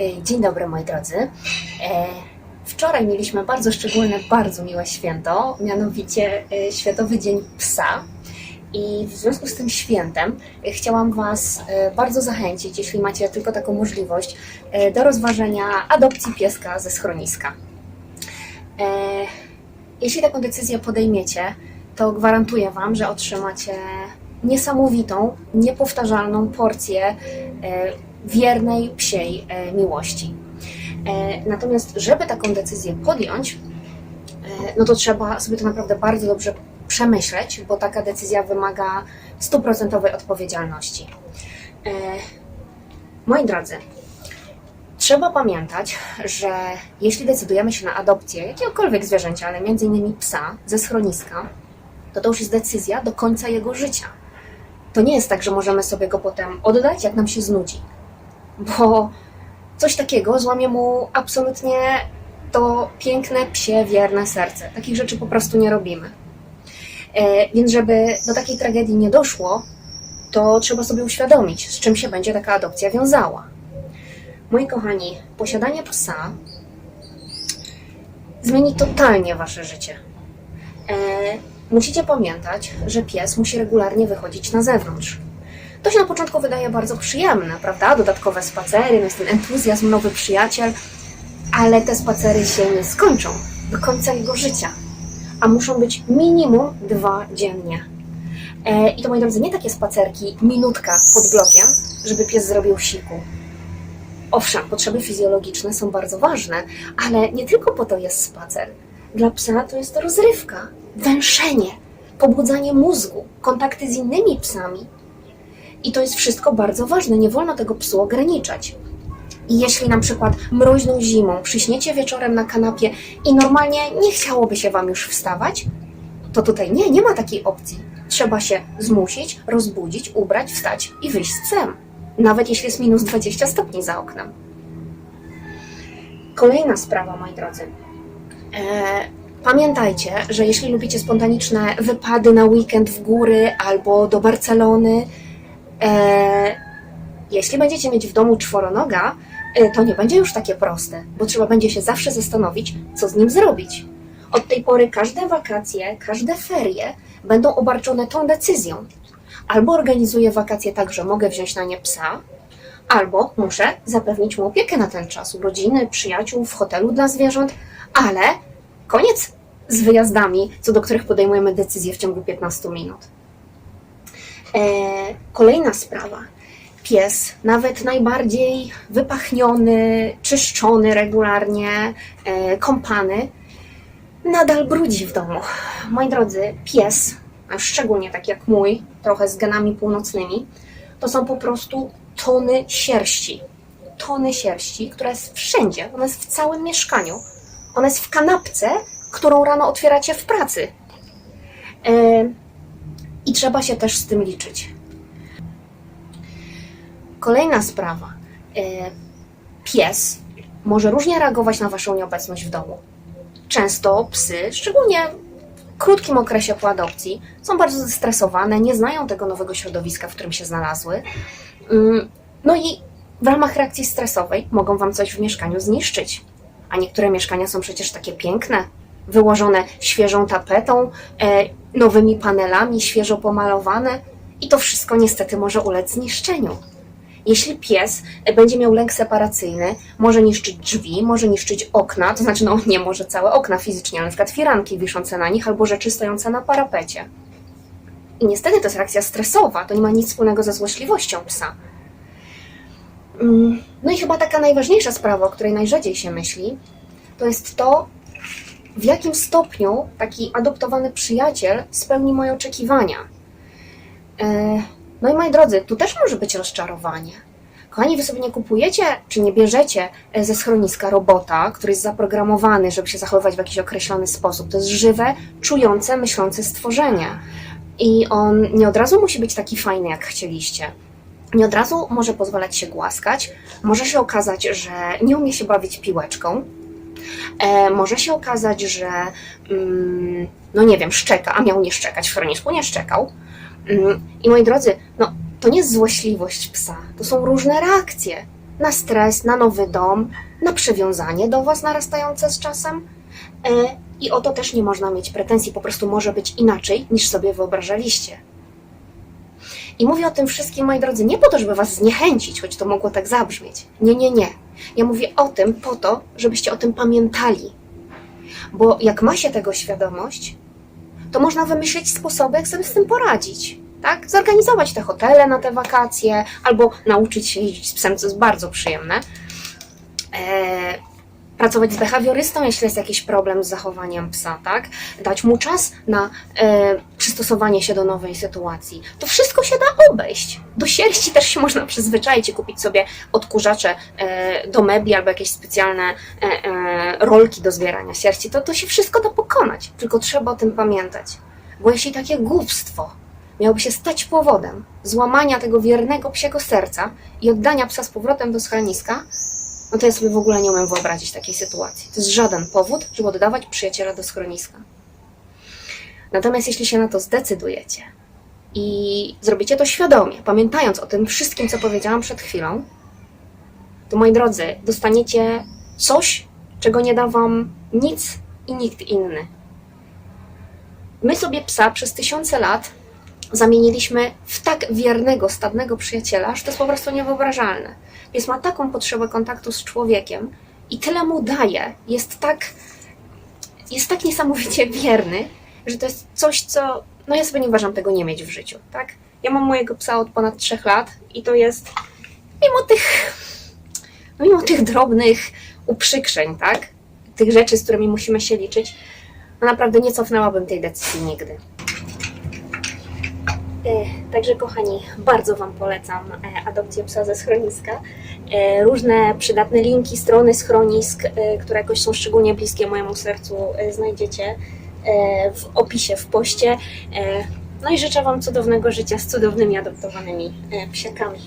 E, Dzień dobry moi drodzy. E, Wczoraj mieliśmy bardzo szczególne, bardzo miłe święto, mianowicie e, Światowy Dzień Psa. I w związku z tym świętem chciałam Was bardzo zachęcić, jeśli macie tylko taką możliwość, do rozważenia adopcji pieska ze schroniska. Jeśli taką decyzję podejmiecie, to gwarantuję Wam, że otrzymacie niesamowitą, niepowtarzalną porcję wiernej psiej e, miłości. E, Natomiast, żeby taką decyzję podjąć, e, no to trzeba sobie to naprawdę bardzo dobrze przemyśleć, bo taka decyzja wymaga stuprocentowej odpowiedzialności. Moi drodzy, trzeba pamiętać, że jeśli decydujemy się na adopcję jakiegokolwiek zwierzęcia, ale między innymi psa ze schroniska, to to już jest decyzja do końca jego życia. To nie jest tak, że możemy sobie go potem oddać, jak nam się znudzi, bo coś takiego złamie mu absolutnie to piękne, psie, wierne serce. Takich rzeczy po prostu nie robimy. E, więc żeby do takiej tragedii nie doszło, to trzeba sobie uświadomić, z czym się będzie taka adopcja wiązała. Moi kochani, posiadanie psa zmieni totalnie wasze życie. E, musicie pamiętać, że pies musi regularnie wychodzić na zewnątrz. To się na początku wydaje bardzo przyjemne, prawda? Dodatkowe spacery, no jest ten entuzjazm, nowy przyjaciel, ale te spacery się nie skończą do końca jego życia, a muszą być minimum dwa dziennie. E, I to, moi drodzy, nie takie spacerki, minutka pod blokiem, żeby pies zrobił siku. Owszem, potrzeby fizjologiczne są bardzo ważne, ale nie tylko po to jest spacer. Dla psa to jest to rozrywka, węszenie, pobudzanie mózgu, kontakty z innymi psami. I to jest wszystko bardzo ważne, nie wolno tego psu ograniczać. I jeśli na przykład mroźną zimą przyśniecie wieczorem na kanapie i normalnie nie chciałoby się Wam już wstawać, to tutaj nie, nie ma takiej opcji. Trzeba się zmusić, rozbudzić, ubrać, wstać i wyjść z psem. Nawet jeśli jest minus 20 stopni za oknem. Kolejna sprawa, moi drodzy. E, pamiętajcie, że jeśli lubicie spontaniczne wypady na weekend w góry albo do Barcelony, jeśli będziecie mieć w domu czworonoga, e, to nie będzie już takie proste, bo trzeba będzie się zawsze zastanowić, co z nim zrobić. Od tej pory każde wakacje, każde ferie będą obarczone tą decyzją. Albo organizuję wakacje tak, że mogę wziąć na nie psa, albo muszę zapewnić mu opiekę na ten czas rodziny, przyjaciół, w hotelu dla zwierząt, ale koniec z wyjazdami, co do których podejmujemy decyzję w ciągu 15 minut. E, kolejna sprawa. Pies, nawet najbardziej wypachniony, czyszczony regularnie, e, kąpany, nadal brudzi w domu. Moi drodzy, pies, a szczególnie tak jak mój, trochę z genami północnymi, to są po prostu tony sierści. Tony sierści, która jest wszędzie, ona jest w całym mieszkaniu. Ona jest w kanapce, którą rano otwieracie w pracy. E, I trzeba się też z tym liczyć. Kolejna sprawa. E, Pies może różnie reagować na Waszą nieobecność w domu. Często psy, szczególnie w krótkim okresie po adopcji, są bardzo zestresowane, nie znają tego nowego środowiska, w którym się znalazły. Mm, No i w ramach reakcji stresowej mogą Wam coś w mieszkaniu zniszczyć. A niektóre mieszkania są przecież takie piękne, wyłożone świeżą tapetą, e, nowymi panelami, świeżo pomalowane i to wszystko niestety może ulec zniszczeniu. Jeśli pies będzie miał lęk separacyjny, może niszczyć drzwi, może niszczyć okna, to znaczy no nie może całe okna fizycznie, ale na przykład firanki wiszące na nich albo rzeczy stojące na parapecie. I niestety to jest reakcja stresowa, to nie ma nic wspólnego ze złośliwością psa. Mm, No i chyba taka najważniejsza sprawa, o której najrzadziej się myśli, to jest to, w jakim stopniu taki adoptowany przyjaciel spełni moje oczekiwania. E, No i moi drodzy, tu też może być rozczarowanie. Kochani, wy sobie nie kupujecie, czy nie bierzecie e, ze schroniska robota, który jest zaprogramowany, żeby się zachowywać w jakiś określony sposób. To jest żywe, czujące, myślące stworzenie. I on nie od razu musi być taki fajny, jak chcieliście. Nie od razu może pozwalać się głaskać. Może się okazać, że nie umie się bawić piłeczką. E, może się okazać, że mm, no nie wiem, szczeka, a miał nie szczekać, w chronisku nie szczekał. Mm, I moi drodzy, no to nie jest złośliwość psa, to są różne reakcje. na stres, na nowy dom, na przywiązanie do Was narastające z czasem. E, I o to też nie można mieć pretensji, po prostu może być inaczej niż sobie wyobrażaliście. I mówię o tym wszystkim, moi drodzy, nie po to, żeby Was zniechęcić, choć to mogło tak zabrzmieć. Nie, nie, nie. Ja mówię o tym po to, żebyście o tym pamiętali. Bo jak ma się tego świadomość, to można wymyślić sposoby, jak sobie z tym poradzić. Tak? Zorganizować te hotele na te wakacje, albo nauczyć się jeździć z psem, co jest bardzo przyjemne. Pracować z behawiorystą, jeśli jest jakiś problem z zachowaniem psa, tak? Dać mu czas na e, przystosowanie się do nowej sytuacji. To wszystko się da obejść. Do sierści też się można przyzwyczaić i kupić sobie odkurzacze e, do mebli albo jakieś specjalne e, e, rolki do zbierania sierści. To, to się wszystko da pokonać, tylko trzeba o tym pamiętać. Bo jeśli takie głupstwo miałoby się stać powodem złamania tego wiernego psiego serca i oddania psa z powrotem do schroniska, no to ja sobie w ogóle nie umiem wyobrazić takiej sytuacji. To jest żaden powód, żeby oddawać przyjaciela do schroniska. Natomiast jeśli się na to zdecydujecie i zrobicie to świadomie, pamiętając o tym wszystkim, co powiedziałam przed chwilą, to moi drodzy, dostaniecie coś, czego nie da wam nic i nikt inny. My sobie psa przez tysiące lat zamieniliśmy w tak wiernego, stadnego przyjaciela, że to jest po prostu niewyobrażalne. Pies ma taką potrzebę kontaktu z człowiekiem i tyle mu daje, jest tak, jest tak niesamowicie wierny, że to jest coś, co, no ja sobie nie uważam tego nie mieć w życiu, tak? Ja mam mojego psa od ponad trzech lat i to jest, mimo tych, mimo tych drobnych uprzykrzeń, tak? Tych rzeczy, z którymi musimy się liczyć, no naprawdę nie cofnęłabym tej decyzji nigdy. E, Także kochani, bardzo Wam polecam e, adopcję psa ze schroniska. E, Różne przydatne linki, strony schronisk, które jakoś są szczególnie bliskie mojemu sercu, znajdziecie w opisie, w poście. No i życzę Wam cudownego życia z cudownymi adoptowanymi psiakami.